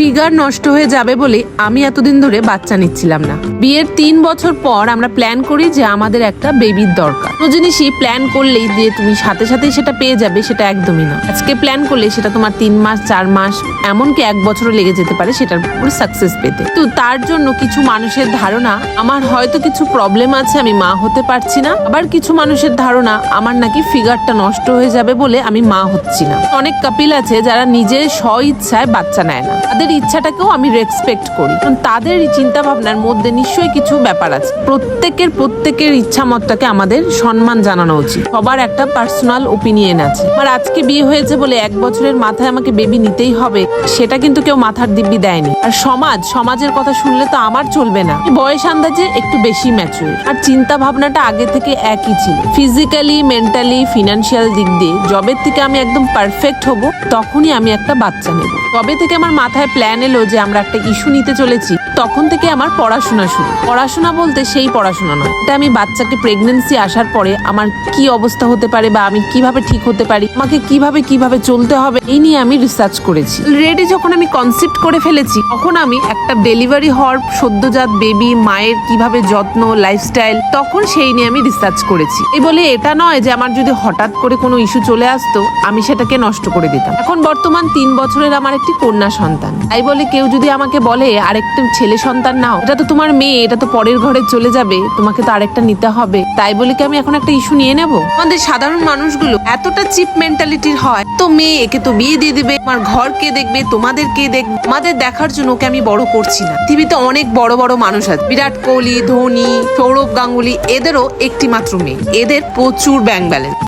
Figure নষ্ট হয়ে যাবে বলে আমি এতদিন ধরে বাচ্চা নিচ্ছিলাম না। বিয়ের তিন বছর পর আমরা প্ল্যান করি যে আমাদের একটা বেবির দরকার। কোনো জিনিসই প্ল্যান করলেই যে তুমি সাথে সাথেই সেটা পেয়ে যাবে, সেটা একদমই না। আজকে প্ল্যান করলে সেটা তোমার তিন মাস, চার মাস, এমনকি এক বছরও লেগে যেতে পারে সেটার পুরো সাকসেস পেতে। তো তার জন্য কিছু মানুষের ধারণা, আমার হয়তো কিছু প্রবলেম আছে, আমি মা হতে পারছি না। আবার কিছু মানুষের ধারণা, আমার নাকি ফিগারটা নষ্ট হয়ে যাবে বলে আমি মা হচ্ছি না। অনেক কাপিল আছে যারা নিজের স্ব ইচ্ছায় বাচ্চা নেয় না। তাদের ইচ্ছাটাকেও আমি রেসপেক্ট করি। কারণ তাদের চিন্তা ভাবনার মধ্যে নিশ্চয়ই কিছু ব্যাপার আছে। প্রত্যেকের প্রত্যেকের ইচ্ছা মতটাকে আমাদের সম্মান জানানো উচিত। সবার একটা পার্সোনাল ওপিনিয়ন আছে। আর আজকে বিয়ে হয়েছে বলে এক বছরের মাথায় আমাকে বেবি নিতেই হবে, সেটা কিন্তু কেউ মাথার দিব্যি দেয়নি। আর সমাজ, সমাজের কথা শুনলে তো আমার চলবে না। বয়স আন্দাজে একটু বেশি ম্যাচুর আর চিন্তা ভাবনাটা আগে থেকে একই ছিল। ফিজিক্যালি মেন্টালি ফিনান্সিয়াল দিক দিয়ে জবের থেকে আমি একদম পারফেক্ট হব, তখনই আমি একটা বাচ্চা নেব। তবে থেকে আমার মাথায় প্ল্যান এলো যে আমরা একটা ইস্যু নিতে চলেছি। তখন থেকে আমার পড়াশোনা শুরু। পড়াশোনা বলতে সেই পড়াশোনা নয়। এটা আমি বাচ্চাকে প্রেগনেন্সি আসার পরে আমার কি অবস্থা হতে পারে বা আমি কীভাবে ঠিক হতে পারি, আমাকে কীভাবে কীভাবে চলতে হবে, এই নিয়ে আমি রিসার্চ করেছি। রেডি যখন আমি কনসেপ্ট করে ফেলেছি, তখন আমি একটা ডেলিভারি হওয়ার সদ্যজাত বেবি মায়ের কীভাবে যত্ন লাইফস্টাইল তখন সেই নিয়ে আমি রিসার্চ করেছি। এই বলে এটা নয় যে আমার যদি হঠাৎ করে কোনো ইস্যু চলে আসতো, আমি সেটাকে নষ্ট করে দিতাম। এখন বর্তমান তিন বছরের আমার একটি কন্যা সন্তান। তাই বলে কেউ যদি আমাকে বলে আরেকটা ছেলে সন্তান নাও। এটা তো তোমার মেয়ে, এটা তো পরের ঘরে চলে যাবে, তোমাকে তো আরেকটা নিতে হবে। তাই বলে কি আমি এখন একটা ইস্যু নিয়ে নেব? আমাদের সাধারণ মানুষগুলো এতটা চিপ মেন্টালিটির হয়, তো মেয়ে একে তো বিয়ে দিয়ে দিবে আমার ঘর কে দেখবে, তোমাদের কে দেখবে? আমাদের দেখার জন্য ওকে আমি বড় করছি না। পৃথিবীতে অনেক বড় বড় মানুষ আছে, বিরাট কোহলি, ধোনি, সৌরভ গাঙ্গুলি, এদেরও একটি মাত্র মেয়ে। এদের প্রচুর ব্যাংক ব্যালেন্স